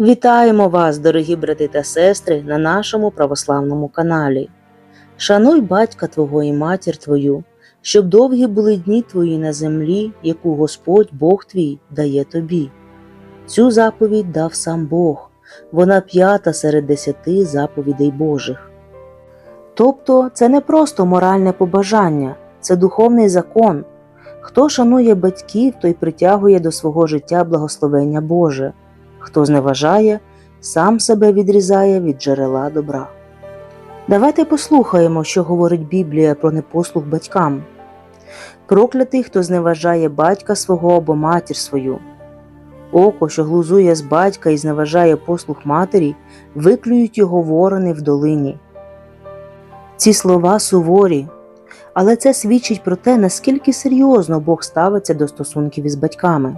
Вітаємо вас, дорогі брати та сестри, на нашому православному каналі. Шануй батька Твого і матір Твою, щоб довгі були дні Твої на землі, яку Господь Бог твій дає тобі. Цю заповідь дав сам Бог, вона п'ята серед десяти заповідей Божих. Тобто це не просто моральне побажання, це духовний закон. Хто шанує батьків, той притягує до свого життя благословення Боже. Хто зневажає, сам себе відрізає від джерела добра. Давайте послухаємо, що говорить Біблія про непослух батькам. Проклятий, хто зневажає батька свого або матір свою. Око, що глузує з батька і зневажає послух матері, виклюють його ворони в долині. Ці слова суворі, але це свідчить про те, наскільки серйозно Бог ставиться до стосунків із батьками.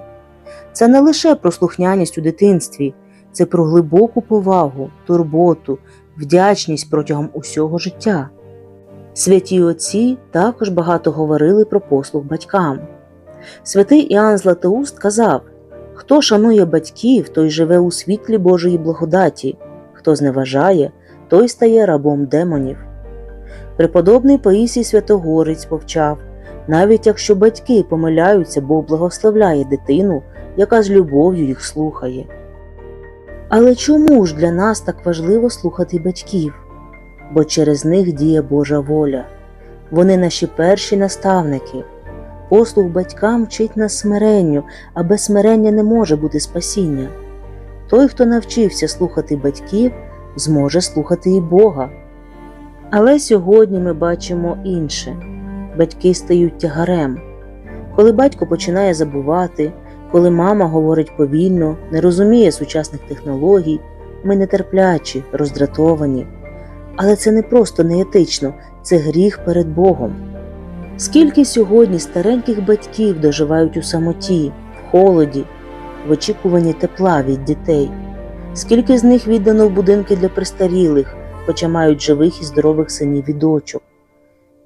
Це не лише про слухняність у дитинстві, це про глибоку повагу, турботу, вдячність протягом усього життя. Святі отці також багато говорили про послуг батькам. Святий Іоанн Златоуст казав: Хто шанує батьків, той живе у світлі Божої благодаті, хто зневажає, той стає рабом демонів. Преподобний Паїсій Святогорець повчав навіть якщо батьки помиляються, Бог благословляє дитину, яка з любов'ю їх слухає. Але чому ж для нас так важливо слухати батьків? Бо через них діє Божа воля. Вони наші перші наставники. Послух батькам вчить нас смиренню, а без смирення не може бути спасіння. Той, хто навчився слухати батьків, зможе слухати і Бога. Але сьогодні ми бачимо інше батьки стають тягарем. Коли батько починає забувати, коли мама говорить повільно, не розуміє сучасних технологій, ми нетерплячі, роздратовані. Але це не просто неетично, це гріх перед Богом. Скільки сьогодні стареньких батьків доживають у самоті, в холоді, в очікуванні тепла від дітей, скільки з них віддано в будинки для престарілих, хоча мають живих і здорових синів і дочок.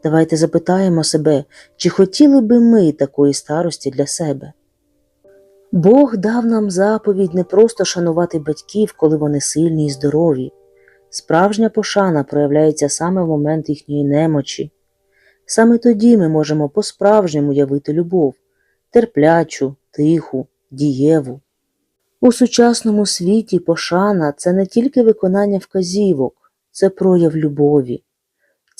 Давайте запитаємо себе, чи хотіли би ми такої старості для себе. Бог дав нам заповідь не просто шанувати батьків, коли вони сильні і здорові. Справжня пошана проявляється саме в момент їхньої немочі. Саме тоді ми можемо по-справжньому явити любов, терплячу, тиху, дієву. У сучасному світі пошана це не тільки виконання вказівок, це прояв любові.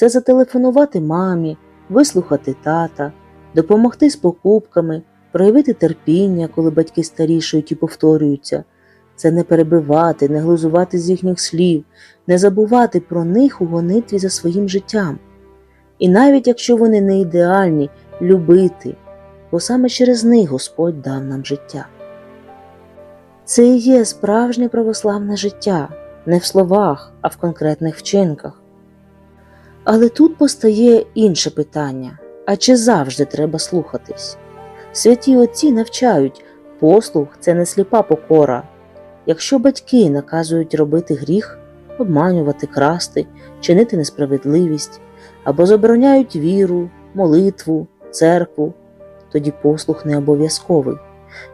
Це зателефонувати мамі, вислухати тата, допомогти з покупками, проявити терпіння, коли батьки старішають і повторюються. Це не перебивати, не глузувати з їхніх слів, не забувати про них у гонитві за своїм життям. І навіть якщо вони не ідеальні, любити, бо саме через них Господь дав нам життя. Це і є справжнє православне життя, не в словах, а в конкретних вчинках. Але тут постає інше питання: а чи завжди треба слухатись? Святі отці навчають, послух це не сліпа покора. Якщо батьки наказують робити гріх, обманювати, красти, чинити несправедливість або забороняють віру, молитву, церкву, тоді послух не обов'язковий.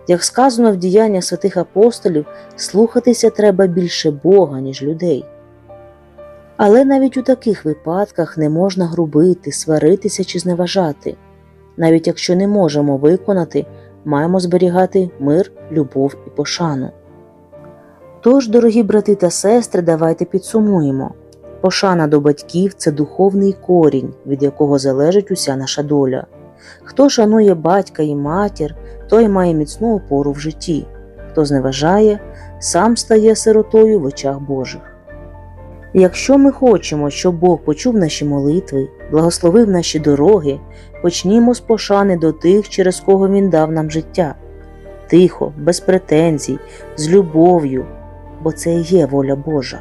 Як сказано в діяннях святих апостолів, слухатися треба більше Бога, ніж людей. Але навіть у таких випадках не можна грубити, сваритися чи зневажати. Навіть якщо не можемо виконати, маємо зберігати мир, любов і пошану. Тож, дорогі брати та сестри, давайте підсумуємо. Пошана до батьків це духовний корінь, від якого залежить уся наша доля. Хто шанує батька і матір, той має міцну опору в житті, хто зневажає, сам стає сиротою в очах Божих. Якщо ми хочемо, щоб Бог почув наші молитви, благословив наші дороги, почнімо з пошани до тих, через кого Він дав нам життя. Тихо, без претензій, з любов'ю, бо це і є воля Божа.